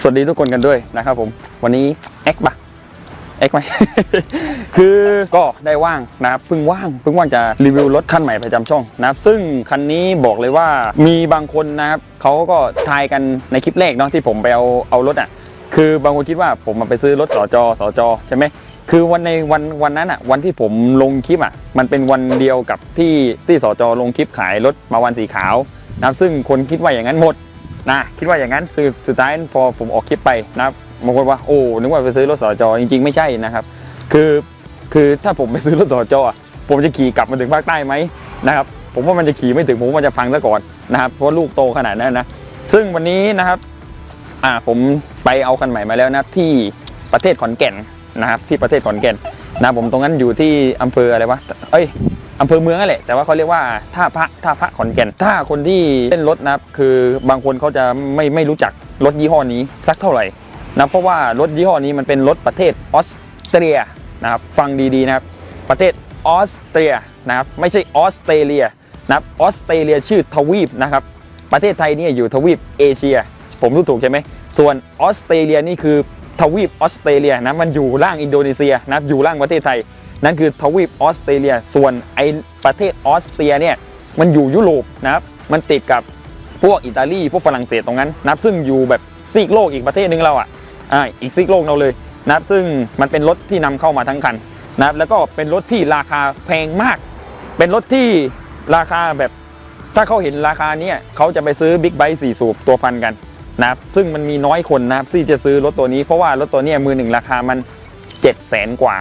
สวัสดีทุกคนกันด้วยนะครับผม วันนี้เอ็กปะเอ็กไหม คือก็ได้ว่างนะครับเพิ่งว่างเพิ่งว่างจะรีวิวรถคันใหม่ประจำช่องนะครับซึ่งคันนี้บอกเลยว่ามีบางคนนะครับเขาก็ทายกันในคลิปแรกเนาะที่ผมไปเอาเอารถอะ คือบางคนคิดว่าผมมาไปซื้อรถสจสจใช่ไหมคือวันในวันวันนั้นอะวันที่ผมลงคลิปอะมันเป็นวันเดียวกับที่ที่สจลงคลิปขายรถมาวันสีขาวนะครับซึ่งคนคิดว่าอย่างนั้นหมด นะคิดว่าอย่างนั้นสุดสุดท้ายพอผมออกคลิปไปนะบางคนว่าโอ้นึกว่าไปซื้อรถสจจริง ๆ ไม่ใช่นะครับ คือคือถ้าผมไปซื้อรถสจอผมจะขี่กลับมาถึงภาคใต้ไหมนะครับผมว่ามันจะขี่ไม่ถึงผมว่ามันจะพังซะก่อนนะครับเพราะลูกโตขนาดนั้นนะซึ่งวันนี้นะครับอ่าผมไปเอาคันใหม่มาแล้วนะที่ประเทศขอนแก่นนะครับที่ประเทศขอนแก่นนะผมตรงนั้นอยู่ที่อำเภออะไรวะเอ้ย อำเภอเมืองนั่นแหละแต่ว่าเขาเรียกว่าท่าพระท่าพระขอนแก่น ถ้าคนที่เล่นรถนะครับคือบางคนเขาจะไม่ไม่รู้จักรถยี่ห้อนี้สักเท่าไหร่นะเพราะว่ารถยี่ห้อนี้มันเป็นรถประเทศออสเตรียนะครับฟังดีๆนะครับประเทศออสเตรียนะครับไม่ใช่ออสเตรเลียนะครับออสเตรเลียชื่อทวีปนะครับประเทศไทยเนี่ยอยู่ทวีปเอเชีย ผมรู้ถูกใช่ไหมส่วนออสเตรเลียนี่คือทวีปออสเตรเลียนะมันอยู่ล่างอินโดนีเซียนะอยู่ล่างประเทศไทย นั่นคือทวีปออสเตรเลีย ส่วนไอประเทศออสเตรียเนี่ยมันอยู่ยุโรปนะครับมันติดกับพวกอิตาลีพวกฝรั่งเศสตรงนั้นนับซึ่งอยู่แบบซีกโลกอีกประเทศหนึงเราอะอ่าอีกซีกโลกเราเลยนับซึ่งมันเป็นรถที่นำเข้ามาทั้งคันนะครับแล้วก็เป็นรถที่ราคาแพงมาก เป็นรถที่ราคาแบบถ้าเขาเห็นราคาเนี้ยเขาจะไปซื้อบิ๊กไบค์สี่สูบตัวพันกันนะครับซึ่งมันมีน้อยคนนะครับที่จะซื้อรถตัวนี้เพราะว่ารถตัวนี้มือหนึ่งราคามัน7 0 0 0 0 0 กว่า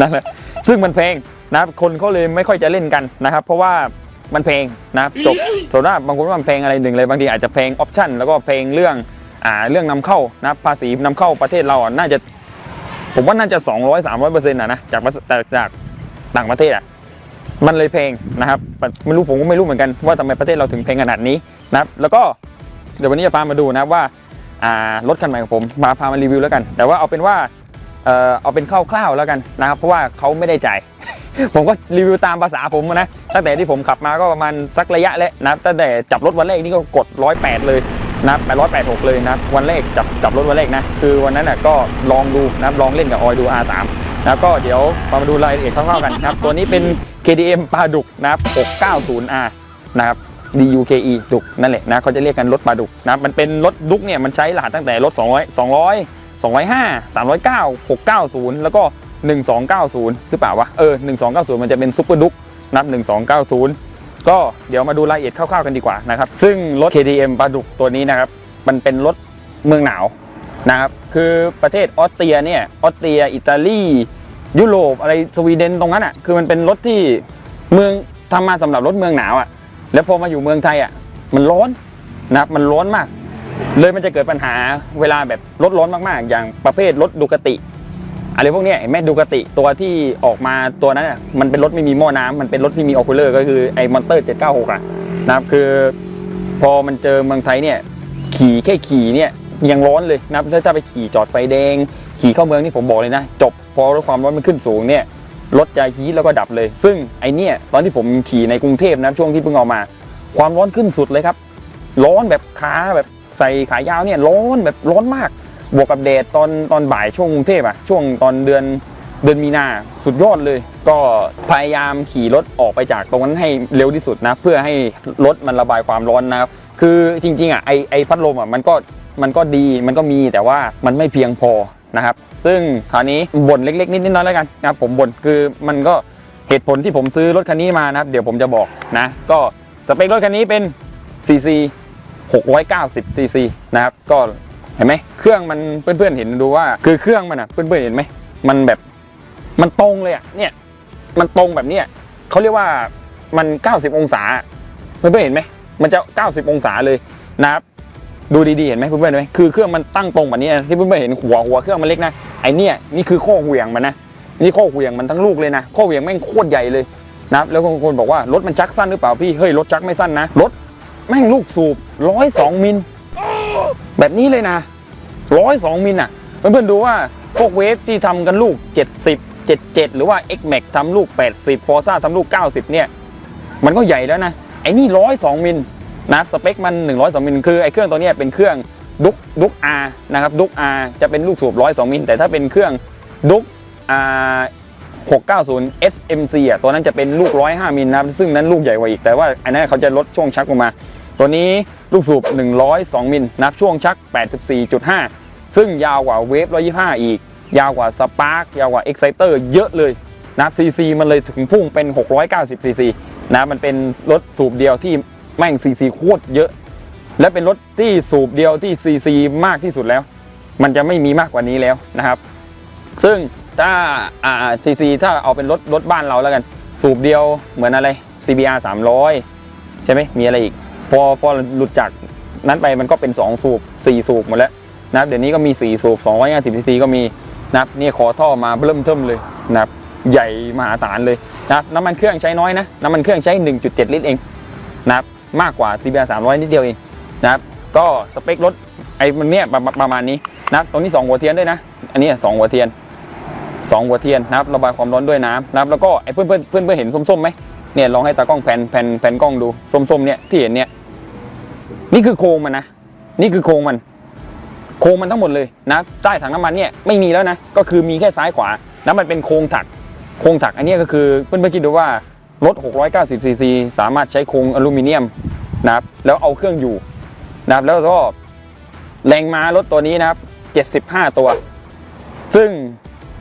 นั่นแหละซึ่งมันแพงนะครับคนเขาเลยไม่ค่อยจะเล่นกันนะครับ เพราะว่ามันแพงนะครับจบส่วนว่าบางคนว่ามันแพงอะไรหนึ่งเลยบางทีอาจจะแพงออปชั่นแล้วก็แพงเรื่องอ่าเรื่องนำเข้านะครับภาษีนำเข้าประเทศเราอะน่าจะ ผมว่าน่าจะ 200 300เปอร์เซ็นต์นะนะจากจากจากต่างประเทศอะมันเลยแพงนะครับไม่รู้ผมก็ไม่รู้เหมือนกันว่าทำไมประเทศเราถึงแพงขนาดนี้นะครับ แล้วก็เดี๋ยววันนี้จะพามาดูนะว่า รถคันใหม่ของผมมาพามารีวิวแล้วกัน แต่ว่าเอาเป็นว่า เอ่อเอาเป็นคร่าวๆแล้วกันนะครับ เพราะว่าเขาไม่ได้จ่าย ผมก็รีวิวตามภาษาผมนะ ตั้งแต่ที่ผมขับมาก็ประมาณสักระยะแล้วนะตั้งแต่จับรถวันแรกนี่ก็กด108เลยนะครับ886เลยนับวันแรกจับจับรถวันแรกนะ คือวันนั้นน่ะก็ลองดูนับลองเล่นกับออยดู R3 นะครับก็เดี๋ยวมาดูรายละเอียดคร่าวๆกันนะครับ ตัวนี้เป็น KTM ปลาดุกนับ 690R นะครับ DUKE ดุกนั่นแหละนะเขาจะเรียกกันรถปลาดุกนะมันเป็นรถดุกเนี่ยมันใช้รหัสตั้งแต่รถ 200 200 205 309 690 แล้วก็ 1290 หรือเปล่าวะ เออ 1290 มันจะเป็นซุปเปอร์ดุ๊กนับ 1290 ก็เดี๋ยวมาดูรายละเอียดคร่าวๆกันดีกว่านะครับ ซึ่งรถ KTM ปลาดุกตัวนี้นะครับ มันเป็นรถเมืองหนาวนะครับ คือประเทศออสเตรียเนี่ย ออสเตรีย อิตาลี ยุโรป อะไรสวีเดนตรงนั้นอะ คือมันเป็นรถที่เมืองทำมาสำหรับรถเมืองหนาวอะ แล้วพอมาอยู่เมืองไทยอะ มันร้อนนะครับ มันร้อนมาก เลยมันจะเกิดปัญหาเวลาแบบรถร้อนมากๆ อย่างประเภทรถดูกติอะไรพวกนี้เห็นไหมดูกติตัวที่ออกมาตัวนั้นอะมันเป็นรถไม่มีหม้อน้ำมันเป็นรถที่มีออคูลเลอร์ก็คือไอ้มอนเตอร์ 796 อะนะครับคือ พอมันเจอเมืองไทยเนี่ยขี่แค่ขี่เนี่ยยังร้อนเลยนะถ้าไปขี่จอดไฟแดง ขี่เข้าเมืองนี่ผมบอกเลยนะ จบพอรถความร้อนมันขึ้นสูงเนี่ยรถจะฮีทแล้วก็ดับเลย ซึ่งไอเนี่ยตอนที่ผมขี่ในกรุงเทพนะช่วงที่เพิ่งออกมา ความร้อนขึ้นสุดเลยครับ ร้อนแบบขาแบบ ใส่ขายาวเนี่ยร้อนแบบร้อนมาก บวกกับแดดตอนตอนบ่ายช่วงกรุงเทพอะช่วงตอนเดือนเดือนมีนาสุดยอดเลย ก็พยายามขี่รถออกไปจากตรงนั้นให้เร็วที่สุดนะ เพื่อให้รถมันระบายความร้อนนะครับ คือจริงๆอะไอไอพัดลมอะมันก็มันก็ดีมันก็มีแต่ว่ามันไม่เพียงพอนะครับ ซึ่งคราวนี้บ่นเล็กๆ นิดๆน้อยๆแล้วกันนะครับผมบ่นคือมันก็เหตุผลที่ผมซื้อรถคันนี้มานะครับ เดี๋ยวผมจะบอกนะ ก็สเปครถคันนี้เป็น CC 690 cc นะครับก็เห็นไหมเครื่องมันเพื่อนๆเห็นดูว่า คือเครื่องมันอะเพื่อนๆเห็นไหมมันแบบมันตรงเลยอะเนี่ยมันตรงแบบเนี้ยเขาเรียกว่ามัน 90 องศา เพื่อนๆเห็นไหมมันจะ 90 องศาเลยนะครับดูดีๆเห็นไหมเพื่อนๆเห็นไหมคือเครื่องมันตั้งตรงแบบนี้นะที่เพื่อนๆเห็นหัวหัวเครื่องมันเล็กนะไอเนี่ยนี่คือข้อเหวี่ยงมันนะนี่ข้อเหวี่ยงมันทั้งลูกเลยนะข้อเหวี่ยงแม่งโคตรใหญ่เลยนะครับแล้วบางคนบอกว่ารถมันจักสั้นหรือเปล่าพี่เฮ้ยรถจักไม่สั้นนะรถ แม่งลูกสูบร้อยสองมิล แบบนี้เลยนะร้อยสองมิลอะ เพื่อนๆดูว่าพวกเวฟที่ทำกันลูก 70 77 หรือว่า X Max ทำลูก 80 Forza ทำลูก 90 เนี่ย มันก็ใหญ่แล้วนะ ไอ้นี่ร้อยสองมิลนะสเปคมัน 102 มิลคือไอ้เครื่องตัวนี้เป็นเครื่องดุกดุกอานะครับดุกอาจะเป็นลูกสูบ102มิลแต่ถ้าเป็นเครื่องดุกอา 690 SMC อะตัวนั้นจะเป็นลูก 105 มิลนะครับซึ่งนั้นลูกใหญ่กว่าอีก แต่ว่าอันนั้นเขาจะลดช่วงชักลงมา ตัวนี้ลูกสูบ 102 มิลนะครับช่วงชัก 84.5 ซึ่งยาวกว่าเวฟ 125 อีก ยาวกว่าสปาร์กยาวกว่า Exciter เยอะเลยนะครับซีซีมันเลยถึงพุ่งเป็น 690ซีซีนะมันเป็นรถสูบเดียวที่แม่งซีซีโคตรเยอะ และเป็นรถที่สูบเดียวที่ซีซีมากที่สุดแล้ว มันจะไม่มีมากกว่านี้แล้วนะครับ ซึ่ง ถ้าอ่าซีซีถ้าเอาเป็นรถรถบ้านเราแล้วกัน สูบเดียวเหมือนอะไร CBR 300 ใช่ไหมมีอะไรอีก พอพอหลุดจากนั้นไปมันก็เป็น 2 สูบ 4 สูบหมดแล้วนะครับเดี๋ยวนี้ก็มี 4 สูบ250ซีซีก็มีนะครับนี่ขอท่อมาเริ่มเทิมเลยนะครับใหญ่มหาศาลเลยนะครับน้ำมันเครื่องใช้น้อยนะน้ำมันเครื่องใช้ 1.7 ลิตรเองนะครับมากกว่า CBR 300 นิดเดียวเองนะครับก็สเปครถไอ้มันเนี่ยประประมาณนี้นับตรงนี้ 2 หัวเทียนด้วยนะ อันนี้ 2 หัวเทียน 2 หัวเทียนนะครับระบายความร้อนด้วยน้ำนะครับแล้วก็ไอ้เพื่อนเพื่อนเพื่อนเพื่อนเห็นส้มๆไหมเนี่ยลองให้ตากล้องแผ่นแผ่นแผ่นกล้องดูส้มๆเนี่ยที่เห็นเนี่ยนี่คือโครงมันนะนี่คือโครงมัน โครงมันทั้งหมดเลยนะใต้ถังน้ำมันเนี่ยไม่มีแล้วนะก็คือมีแค่ซ้ายขวาแล้วมันเป็นโครงถักโครงถักอันนี้ก็คือเพื่อนเพื่อนคิดดูว่ารถ 690 ซีซีสามารถใช้โครงอลูมิเนียมนะครับแล้วเอาเครื่องอยู่นะครับแล้วก็แรงม้ารถตัวนี้นะครับ 75 ตัว ซึ่ง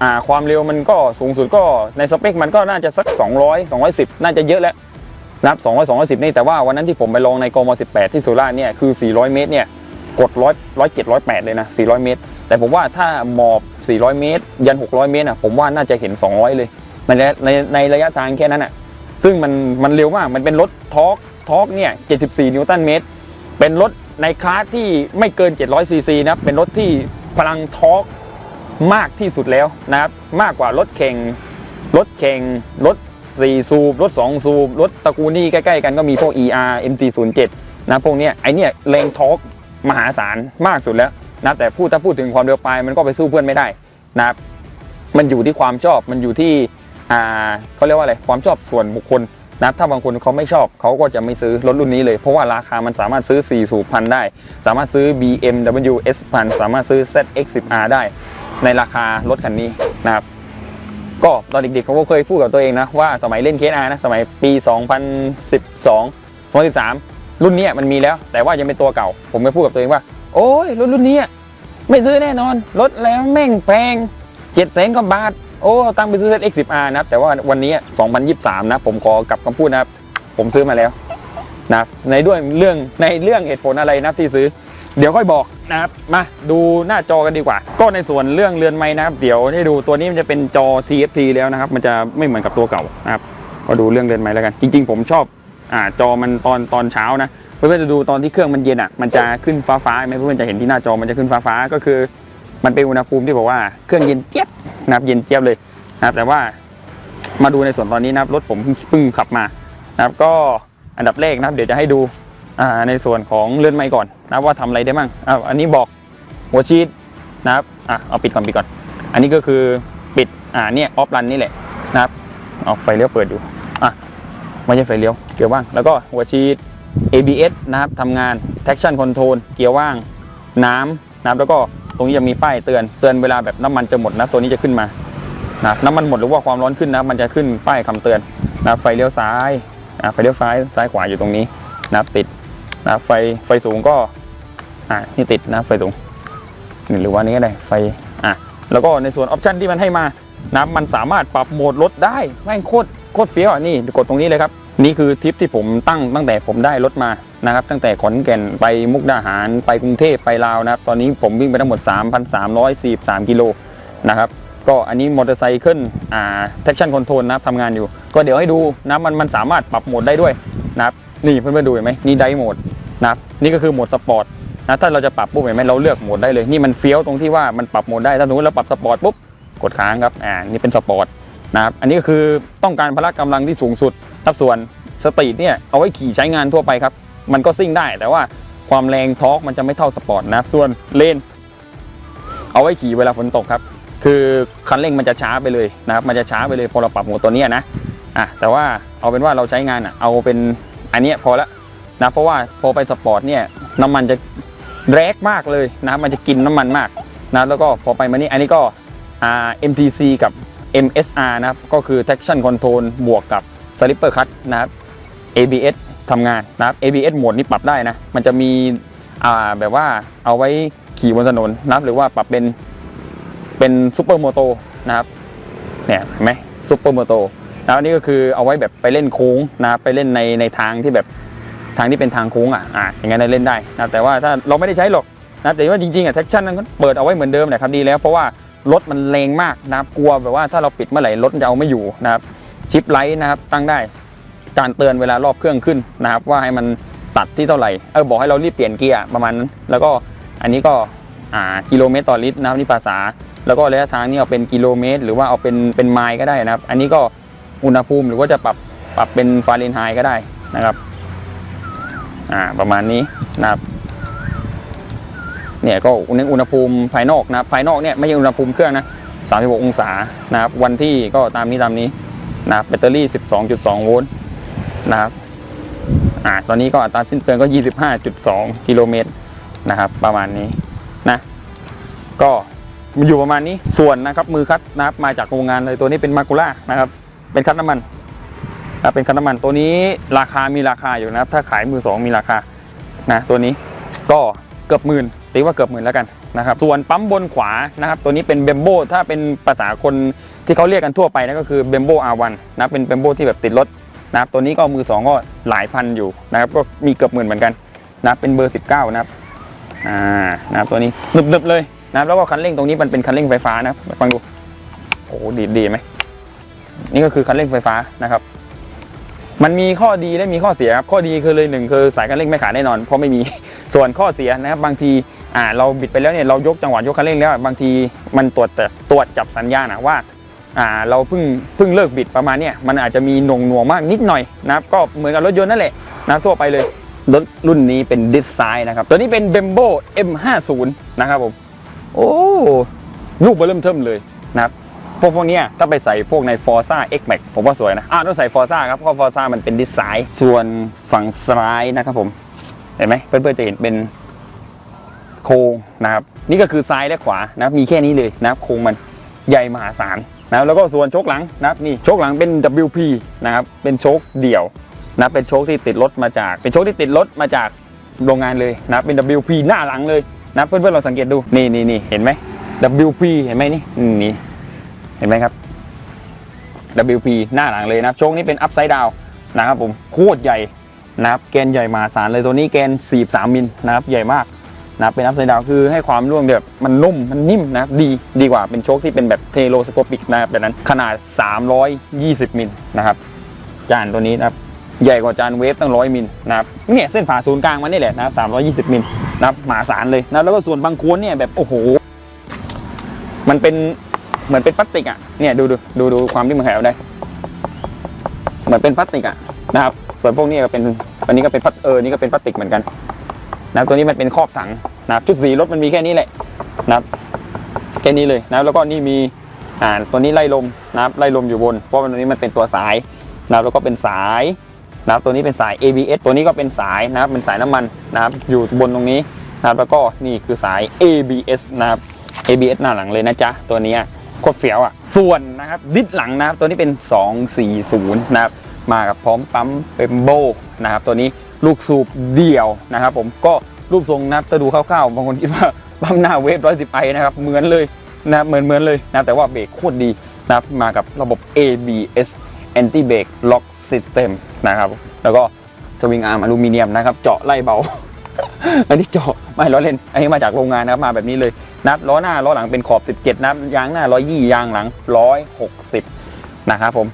อ่าความเร็วมันก็สูงสุดก็ในสเปคมันก็น่าจะสัก 200 210 น่าจะเยอะแล้วนะครับ200 210 นี่แต่ว่าวันนั้นที่ผมไปลองในกม18 ที่สุราษฎร์เนี่ยคือ 400 เมตรเนี่ยกด100 107 108 เลยนะ 400 เมตร แต่ผมว่าถ้าหมอบ 400 เมตร ยัน 600 เมตรอะผมว่าน่าจะเห็น 200 เลยในในในระยะทางแค่นั้นอะซึ่งมันมันเร็วมาก มันเป็นรถทอร์กทอร์กเนี่ย 74 นิวตันเมตร เป็นรถในคลาสที่ไม่เกิน 700 ซีซีนะเป็นรถที่พลังทอร์ก มากที่สุดแล้วนะครับมากกว่ารถแข่งรถแข่งรถ4สูบรถ2สูบรถตระกูลนี่ใกล้ๆกันก็มีพวก ER MT07 นะพวกเนี้ยไอเนี้ยแรงทอร์กมหาศาลมากสุดแล้วนะแต่พูดถ้าพูดถึงความเร็วปลายมันก็ไปสู้เพื่อนไม่ได้นะครับมันอยู่ที่ความชอบมันอยู่ที่อ่าเขาเรียกว่าอะไรความชอบส่วนบุคคลนะถ้าบางคนเขาไม่ชอบเขาก็จะไม่ซื้อรถรุ่นนี้เลย เพราะว่าราคามันสามารถซื้อ4สูบพันได้ สามารถซื้อ BMW S พันสามารถซื้อ ZX10R ได้ ในราคารถคันนี้นะครับ ก็ตอนเด็กๆเขาก็เคยพูดกับตัวเองนะว่าสมัยเล่นเคสอานะสมัยปี 2012 2013 รุ่นนี้มันมีแล้ว แต่ว่ายังเป็นตัวเก่า ผมก็พูดกับตัวเองว่า โอ้ยรถรุ่นนี้ไม่ซื้อแน่นอนรถแล้วแม่งแพงเจ็ดแสนกว่าบาทโอ้ตั้งไปซื้อ ZX10R นะครับแต่ว่าวันนี้ 2023 นะ ผมขอกลับคำพูดนะครับ ผมซื้อมาแล้วนะในด้วยเรื่องในเรื่องเหตุผลอะไรนะที่ซื้อ เดี๋ยวค่อยบอกนะครับ มาดูหน้าจอกันดีกว่า ก็ในส่วนเรื่องเรือนไม้นะครับ เดี๋ยวให้ดูตัวนี้มันจะเป็นจอ TFT แล้วนะครับ มันจะไม่เหมือนกับตัวเก่านะครับก็ดูเรื่องเรือนไม้แล้วกัน จริง ๆ ผมชอบอ่าจอมันตอนตอนเช้านะเพื่อนๆจะดูตอนที่เครื่องมันเย็นอะมันจะขึ้นฟ้าฟ้าๆไหมเพื่อนๆจะเห็นที่หน้าจอมันจะขึ้นฟ้าฟ้าๆก็คือ มันเป็นอุณหภูมิที่บอกว่าเครื่องเย็นเจี๊ยบนะครับเย็นเจี๊ยบเลยนะครับ แต่ว่ามาดูในส่วนตอนนี้นะครับรถผมเพิ่งขับมานะครับ ก็อันดับแรกนะครับ เดี๋ยวจะให้ดูอ่าในส่วนของเลื่อนไม้ก่อน นะว่าทำอะไรได้บ้างอ่าอันนี้บอกหัวชีตนะครับอะเอาปิดก่อนปิดก่อน อันนี้ก็คือปิดอ่าเนี่ยออฟรันนี่แหละนะครับเอาไฟเลี้ยวเปิดอยู่อะไม่ใช่ไฟเลี้ยวเกียร์ว่าง แล้วก็หัวชีต ABS นะครับทำงาน traction control เกียร์ว่าง น้ำนะครับแล้วก็ตรงนี้จะมีป้ายเตือนเตือนเวลาแบบน้ำมันจะหมดนะตัวนี้จะขึ้นมานะน้ำมันหมดหรือว่าความร้อนขึ้นนะมันจะขึ้นป้ายคำเตือนนะไฟเลี้ยวซ้ายอะไฟเลี้ยวซ้ายซ้ายขวาอยู่ตรงนี้นะครับติดนะไฟไฟสูงก็ อ่านี่ติดนะไฟสูงหรือว่านี้ก็ได้ไฟอะแล้วก็ในส่วนออปชันที่มันให้มานะมันสามารถปรับโหมดรถได้แม่งโคตรโคตรเฟี้ยวอะนี่กดตรงนี้เลยครับ นี่คือทิปที่ผมตั้งตั้งแต่ผมได้รถมานะครับ ตั้งแต่ขอนแก่นไปมุกดาหารไปกรุงเทพไปลาวนะครับตอนนี้ผมวิ่งไปทั้งหมด 3,343กิโลนะครับก็อันนี้มอเตอร์ไซค์ขึ้นอ่า traction control นะครับทำงานอยู่ ก็เดี๋ยวให้ดูนะมันมันสามารถปรับโหมดได้ด้วยนะครับนี่เพื่อนๆดูเห็นไหมนี่ไดโหมดนะครับนี่ก็คือโหมดสปอร์ต นะถ้าเราจะปรับปุ๊บเห็นไหมเราเลือกโหมดได้เลยนี่มันเฟี้ยวตรงที่ว่ามันปรับโหมดได้ถ้าสมมติเราปรับสปอร์ตปุ๊บกดค้างครับอ่านี่เป็นสปอร์ตนะครับอันนี้ก็คือต้องการพละกำลังที่สูงสุดครับส่วนสตรีทเนี่ยเอาไว้ขี่ใช้งานทั่วไปครับ มันก็ซิ่งได้แต่ว่าความแรงทอร์กมันจะไม่เท่าสปอร์ตนะส่วนเลนเอาไว้ขี่เวลาฝนตกครับ คือคันเร่งมันจะช้าไปเลยนะครับ มันจะช้าไปเลยพอเราปรับโหมดตัวนี้นะอะแต่ว่าเอาเป็นว่าเราใช้งานอะเอาเป็นอันนี้พอละนะเพราะว่าพอไปสปอร์ตเนี่ยน้ำมันจะ แรกมากเลยนะครับมันจะกินน้ำมันมากนะแล้วก็พอไปมานี่อันนี้ก็ MTC กับ MSR นะครับก็คือ traction control บวกกับ slipper cut นะครับ ABS ทำงานนะครับ ABS โหมดนี้ปรับได้นะ มันจะมีแบบว่าเอาไว้ขี่บนถนนนะครับหรือว่าปรับเป็นเป็นซูเปอร์โมโตนะครับเนี่ยเห็นไหมซูเปอร์โมโตแล้วอันนี้ก็คือเอาไว้แบบไปเล่นโค้งนะครับไปเล่นในในทางที่แบบ ทางที่เป็นทางโค้งอะอะอย่างนั้นเล่นได้นะแต่ว่าถ้าเราไม่ได้ใช้หรอกนะแต่ว่าจริงๆอะ section นั้นก็เปิดเอาไว้เหมือนเดิมแหละครับดีแล้วเพราะว่ารถมันแรงมากนะครับกลัวแบบว่าถ้าเราปิดเมื่อไหร่รถมันจะเอาไม่อยู่นะครับชิปไลท์นะครับตั้งได้การเตือนเวลารอบเครื่องขึ้นนะครับว่าให้มันตัดที่เท่าไหร่เออบอกให้เรารีบเปลี่ยนเกียร์ประมาณนั้นแล้วก็อันนี้ก็อ่ากิโลเมตรต่อลิตรนะครับนี่ภาษา แล้วก็ระยะทางนี่เอาเป็นกิโลเมตร หรือว่าเอาเป็นเป็นไมล์ก็ได้นะครับ อันนี้ก็อุณหภูมิหรือว่าจะปรับปรับเป็นฟาเรนไฮต์ก็ได้นะครับ อ่าประมาณนี้นะครับเนี่ยก็อุณหภูมิภายนอกนะครับภายนอกเนี่ยไม่ใช่อุณหภูมิเครื่องนะ36 องศานะครับวันที่ก็ตามนี้ตามนี้นะแบตเตอรี่ 12.2 โวลต์นะครับอ่าตอนนี้ก็อัตราสิ้นเปลืองก็ 25.2 กิโลเมตรนะครับ ประมาณนี้นะก็มันอยู่ประมาณนี้ส่วนนะครับมือคัดนะครับมาจากโรงงานเลยตัวนี้เป็นมากูล่านะครับ เป็นคัดน้ำมัน นะเป็นคัดน้ำมันตัวนี้ราคามีราคาอยู่นะครับ ถ้าขายมือสองมีราคานะตัวนี้ก็เกือบหมื่นตีว่าเกือบหมื่นแล้วกันนะครับส่วนปั๊มบนขวานะครับตัวนี้เป็นเบมโบถ้าเป็นภาษาคนที่เขาเรียกกันทั่วไปนะก็คือเบมโบ R1 นนะเป็นเบมโบที่แบบติดรถนะครับตัวนี้ก็มือสองก็หลายพันอยู่นะครับก็มีเกือบหมื่นเหมือนกันนะเป็นเบอร์ 19 นะครับอ่านะครับตัวนี้นึบๆเลยนะครับแล้วก็คันเร่งตรงนี้มันเป็นคันเร่งไฟฟ้านะฟังดูโอ้ดีดีไหมนี่ก็คือคันเร่งไฟฟ้านะครับ มันมีข้อดีและมีข้อเสียครับข้อดีคือเลยหนึ่งคือสายคันเร่งไม่ขาดแน่นอน เพราะไม่มีส่วนข้อเสียนะครับบางทีอ่าเราบิดไปแล้วเนี่ยเรายกจังหวะยกคันเร่งแล้วบางทีมันตรวจแต่ตรวจจับสัญญาณนะว่าอ่าเราเพิ่งเพิ่งเลิกบิดประมาณเนี้ยมันอาจจะมีหน่วงหน่วงมากนิดหน่อยนะครับก็เหมือนกับรถยนต์นั่นแหละนะทั่วไปเลยรถรุ่นนี้เป็นดิสไซน์นะครับตัวนี้เป็น Bembo M50 นะครับผมโอ้ลูกเบอร์เริ่มเทิมเลยนะครับ พวกพวกเนี้ยถ้าไปใส่พวกใน Forza X Max ผมว่าสวยนะอ่าต้องใส่ Forza ครับเพราะ Forza มันเป็นดิสไซน์ส่วนฝั่งซ้ายนะครับผมเห็นไหมเพื่อนๆจะเห็นเป็นโครงนะครับนี่ก็คือซ้ายและขวานะครับมีแค่นี้เลยนะครับโครงมันใหญ่มหาศาลนะแล้วก็ส่วนโชคหลังนะครับนี่โชคหลังเป็น WP นะครับเป็นโชคเดี่ยวนะเป็นโชคที่ติดรถมาจาก เป็นโชคที่ติดรถมาจากโรงงานเลยนะเป็น WP หน้าหลังเลยนะเพื่อนๆเราสังเกตดูนี่นี่นี่เห็นไหม WP เห็นไหมนี่นี่ เห็นไหมครับ WP หน้าหลังเลยนะครับโชคนี้เป็น upside down นะครับผมโคตรใหญ่นะครับแกนใหญ่มาศาลเลยตัวนี้แกน 43 มิลนะครับใหญ่มากนะเป็นอัพไซด์ดาวคือให้ความร่วงแบบมันนุ่มมันนิ่มนะดีดีกว่าเป็นโชคที่เป็นแบบเทโลสโคปิกนะครับแบบนั้นขนาด 320 มิลนะครับจานตัวนี้นะครับใหญ่กว่าจานเวฟตั้งร้อยมิลนะครับเนี่ยเส้นผ่าศูนย์กลางมันนี่แหละนะครับ320มิลนะครับมาศาลเลยนะแล้วก็ส่วนบางโค้นเนี่ยแบบโอ้โห มันเป็น เหมือนเป็นพลาสติกอะเนี่ยดูดูดูดูความที่มันแข็งได้ เหมือนเป็นพลาสติกอะนะครับส่วนพวกนี้ก็เป็นอันนี้ก็เป็นพลาสเออนี่ก็เป็นพลาสติกเหมือนกันนะครับตัวนี้มันเป็นครอบถังนะครับชุดสีรถมันมีแค่นี้แหละนะครับแค่นี้เลยนะครับแล้วก็นี่มีอ่าตัวนี้ไล่ลมนะครับไล่ลมอยู่บน เพราะว่าตัวนี้มันเป็นตัวสายนะครับแล้วก็เป็นสายนะครับตัวนี้เป็นสาย ABS ตัวนี้ก็เป็นสายนะครับเป็นสายน้ำมันนะครับอยู่บนตรงนี้นะครับแล้วก็นี่คือสาย ABS นะครับ ABS หน้าหลังเลยนะจ๊ะตัวนี้ โคตรเฟี้ยวอะ ส่วนนะครับดิสหลังนะครับตัวนี้เป็น 240 นะครับ มากับพร้อมปั๊มเปมโบนะครับ ตัวนี้ลูกสูบเดี่ยวนะครับผมก็รูปทรงนะครับถ้าดูคร่าวๆบางคนคิดว่าปั๊มหน้าเวฟร้อยสิบไอนะครับ เหมือนเลยนะครับเหมือนเหมือนเลยนะแต่ว่าเบรกโคตรดีนะครับมากับระบบ ABS Anti Brake Lock System นะครับ แล้วก็สวิงอาร์มอลูมิเนียมนะครับ เจาะไล่เบา อันนี้เจาะไม่ล้อเล่น อันนี้มาจากโรงงานนะครับมาแบบนี้เลย นับล้อหน้าล้อหลังเป็นขอบ 17 นับยางหน้า120ยางหลัง160นะครับผม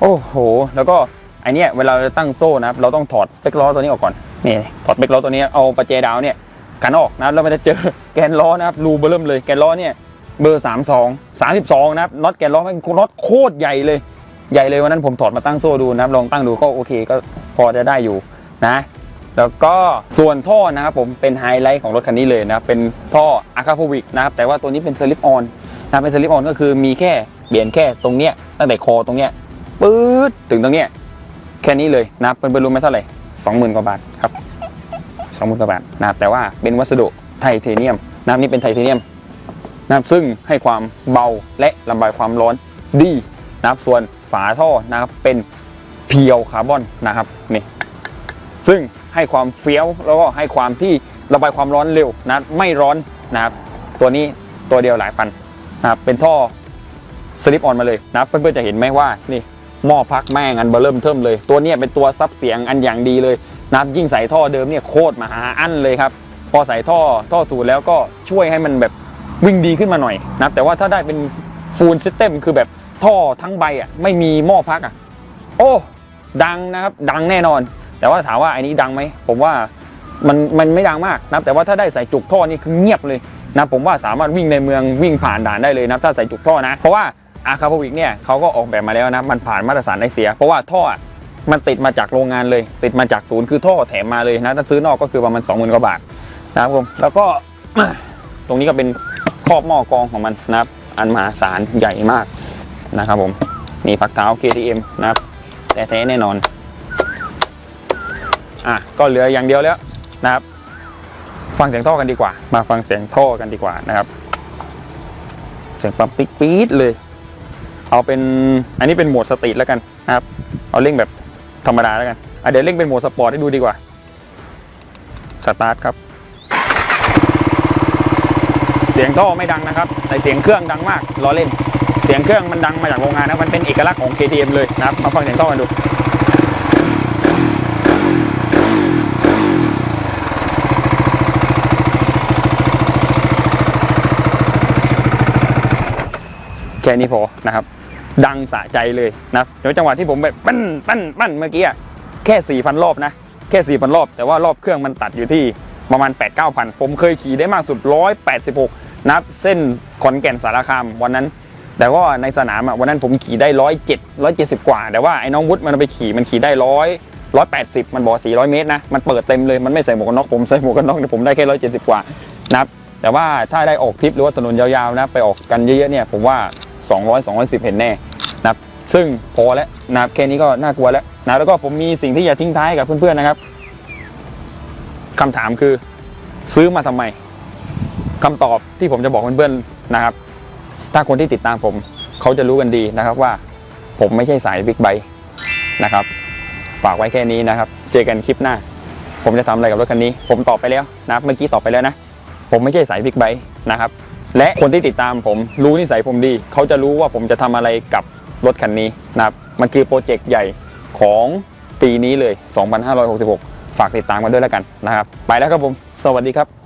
โอ้โห แล้วก็ไอเนี้ยเวลาเราจะตั้งโซ่นะครับเราต้องถอดเบรกล้อตัวนี้ออกก่อนนี่ถอดเบรกล้อตัวนี้เอาประแจดาวเนี่ยกันออกนะแล้วมันจะเจอแกนล้อนะครับรูเบอร์เริ่มเลยแกนล้อเนี่ยเบอร์ 32 32 นะครับน็อตแกนล้อมันน็อตโคตรใหญ่เลยใหญ่เลยวันนั้นผมถอดมาตั้งโซ่ดูนะครับลองตั้งดูก็โอเคก็พอจะได้อยู่นะ แล้วก็ส่วนท่อนะครับผมเป็นไฮไลท์ของรถคันนี้เลยนะเป็นท่ออะคาโฟวิกนะครับแต่ว่าตัวนี้เป็นสลิปออนนะเป็นสลิปออนก็คือมีแค่เปลี่ยนแค่ตรงเนี้ยตั้งแต่คอตรงเนี้ยปื๊ดถึงตรงเนี้ยแค่นี้เลยนะเป็นบรรลุไม่เท่าไหร่สองหมื่นกว่าบาทครับสองหมื่นกว่าบาทนะแต่ว่าเป็นวัสดุไทเทเนียมนะนี่เป็นไทเทเนียมนะซึ่งให้ความเบาและระบายความร้อนดีนะครับส่วนฝาท่อนะครับเป็นเพียวคาร์บอนนะครับนี่ซึ่ง ให้ความเฟี้ยว แล้วก็ให้ความที่ระบายความร้อนเร็วนะไม่ร้อนนะครับ ตัวนี้ตัวเดียวหลายพันนะครับเป็นท่อสลิปออนมาเลยนะเพื่อนๆจะเห็นไหมว่านี่หม้อพักแม่งอันเบอร์เริ่มเทิมเลย ตัวนี้เป็นตัวซับเสียงอันอย่างดีเลยนับยิ่งใส่ท่อเดิมเนี่ยโคตรมหาอั้นเลยครับพอใส่ท่อท่อสูตรแล้วก็ช่วยให้มันแบบวิ่งดีขึ้นมาหน่อยนะแต่ว่าถ้าได้เป็นฟูลซิสเต็มคือแบบท่อทั้งใบอะไม่มีหม้อพักอะ โอ้ ดังนะครับ ดังแน่นอน แต่ว่าถามว่าไอันนี้ดังไหมผมว่ามันมันไม่ดังมากนะแต่ว่าถ้าได้ใส่จุกท่อนี่คือเงียบเลยนะผมว่าสามารถวิ่งในเมืองวิ่งผ่านด่านได้เลยนะถ้าใส่จุกท่อนะ เพราะว่าอาคาพวิกเนี่ยเขาก็ออกแบบมาแล้วนะมันผ่านมาตรฐานไอเสีย เพราะว่าท่อมันติดมาจากโรงงานเลย ติดมาจากศูนย์คือท่อแถมมาเลยนะถ้าซื้อนอกก็คือประมาณ20,000กว่าบาทนะครับผมแล้วก็ตรงนี้ก็เป็นครอบหม้อกรองของมันนะครับ อันมหาศาลใหญ่มากนะครับผมมีพักเท้า KTM นะครับแต่แท้แน่นอน อะก็เหลืออย่างเดียวแล้วนะครับ ฟังเสียงท่อกันดีกว่า มาฟังเสียงท่อกันดีกว่านะครับ เสียงปั๊มปิ๊กปี๊ดเลย เอาเป็นอันนี้เป็นโหมดสตรีทแล้วกันนะครับ เอาเร่งแบบธรรมดาแล้วกันอะเดี๋ยวเร่งเป็นโหมดสปอร์ตให้ดูดีกว่าสตาร์ทครับ เสียงท่อไม่ดังนะครับแต่เสียงเครื่องดังมากล้อเล่น เสียงเครื่องมันดังมาจากโรงงานนะมันเป็นเอกลักษณ์ของ KTM เลยนะครับ มาฟังเสียงท่อกันดู ค่นี้พอนะครับ ดังสะใจเลยนะครับเดี๋ยวจังหวะที่ผมแบบปั้นปั้นปั้นเมื่อกี้แค่ 4,000 รอบนะ แค่ 4,000 รอบ แต่ว่ารอบเครื่องมันตัดอยู่ที่ประมาณ 8 9 0 0ผมเคยขี่ได้มากสุด 186 นับเส้นขอนแก่นสารคามวันนั้น แต่ว่าในสนามวันนั้นผมขี่ได้107 170กว่า แต่ว่าไอ้น้องวุฒิมันไปขี่มันขี่ได้ร้อยร้อยแปดสิบมันบอก400เมตรนะ มันเปิดเต็มเลย มันไม่ใส่หมวกกันน็อก ผมใส่หมวกกันน็อกเนี่ยผมได้แค่170กว่านะครับ แต่ว่าถ้าได้ออกทริปหรือว่าถนนยาวๆนะ ไปออกกันเยอะๆเนี่ย ผมว่า 200 210 เห็นแน่นะครับซึ่งพอแล้วนะครับแค่นี้ก็น่ากลัวแล้วนะแล้วก็ผมมีสิ่งที่อยากทิ้งท้ายกับเพื่อนๆนะครับคำถามคือซื้อมาทำไมคำตอบที่ผมจะบอกเพื่อนๆนะครับ ถ้าคนที่ติดตามผม เขาจะรู้กันดีนะครับว่า ผมไม่ใช่สายบิ๊กไบค์นะครับ ฝากไว้แค่นี้นะครับ เจอกันคลิปหน้า ผมจะทำอะไรกับรถคันนี้ ผมตอบไปแล้วนับเมื่อกี้ตอบไปแล้วนะ ผมไม่ใช่สายบิ๊กไบค์นะครับ และคนที่ติดตามผมรู้นิสัยผมดี เขาจะรู้ว่าผมจะทำอะไรกับรถคันนี้นะครับมันคือโปรเจกต์ใหญ่ของปีนี้เลย 2566 ฝากติดตามกันด้วยแล้วกันนะครับ ไปแล้วครับผม สวัสดีครับ